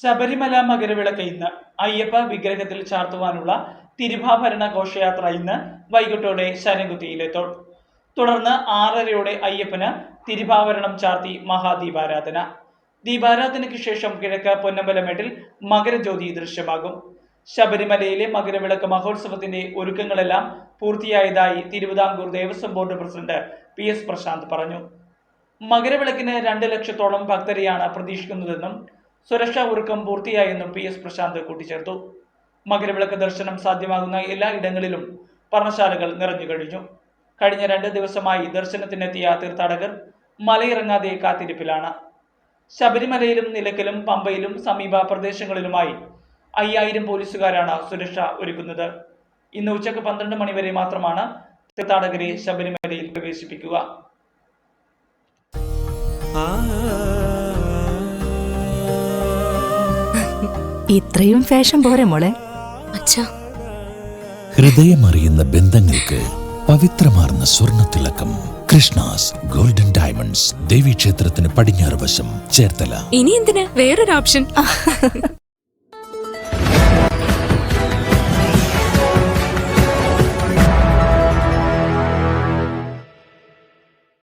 ശബരിമല മകരവിളക്ക് ഇന്ന് അയ്യപ്പ വിഗ്രഹത്തിൽ ചാർത്തുവാനുള്ള തിരുവാഭരണ ഘോഷയാത്ര ഇന്ന് വൈകിട്ടോടെ ശരംകുത്തിയിലെത്തും തുടർന്ന് ആറരയോടെ അയ്യപ്പന് തിരുവാഭരണം ചാർത്തി മഹാദീപാരാധന. ദീപാരാധനയ്ക്ക് ശേഷം കിഴക്ക് പൊന്നമ്പലമേട്ടിൽ മകരജ്യോതി ദൃശ്യമാകും. ശബരിമലയിലെ മകരവിളക്ക് മഹോത്സവത്തിന്റെ ഒരുക്കങ്ങളെല്ലാം പൂർത്തിയായതായി Thiruvithamkoor Devaswom board president P S Prashanth പറഞ്ഞു. മകരവിളക്കിന് രണ്ട് ലക്ഷത്തോളം ഭക്തരെയാണ് പ്രതീക്ഷിക്കുന്നതെന്നും സുരക്ഷാ ഒരുക്കം പൂർത്തിയായെന്നും പി എസ് പ്രശാന്ത് കൂട്ടിച്ചേർത്തു. മകരവിളക്ക് ദർശനം സാധ്യമാകുന്ന എല്ലാ ഇടങ്ങളിലും പർണശാലകൾ നിറഞ്ഞു കഴിഞ്ഞു. കഴിഞ്ഞ രണ്ട് ദിവസമായി ദർശനത്തിനെത്തിയ തീർത്ഥാടകർ മലയിറങ്ങാതെ കാത്തിരിപ്പിലാണ്. ശബരിമലയിലും നിലയ്ക്കലും പമ്പയിലും സമീപ പ്രദേശങ്ങളിലുമായി അയ്യായിരം പോലീസുകാരാണ് സുരക്ഷ ഒരുക്കുന്നത്. ഇന്ന് ഉച്ചയ്ക്ക് പന്ത്രണ്ട് മണിവരെ മാത്രമാണ് തീർത്ഥാടകരെ ശബരിമലയിൽ പ്രവേശിപ്പിക്കുക. ഇത്രയും ഫാഷൻ പോരെ മോളെ. അച്ഛാ. ഹൃദയമറിയുന്ന ബന്ധങ്ങൾക്ക് പവിത്രമാർന്ന സ്വർണത്തിളക്കം കൃഷ്ണാസ് ഗോൾഡൻ ഡയമണ്ട്സ് ദേവീക്ഷേത്രത്തിന് പടിഞ്ഞാറ് വശം ചേർത്തല. ഇനി എന്തിന്? വേറൊരു ഓപ്ഷൻ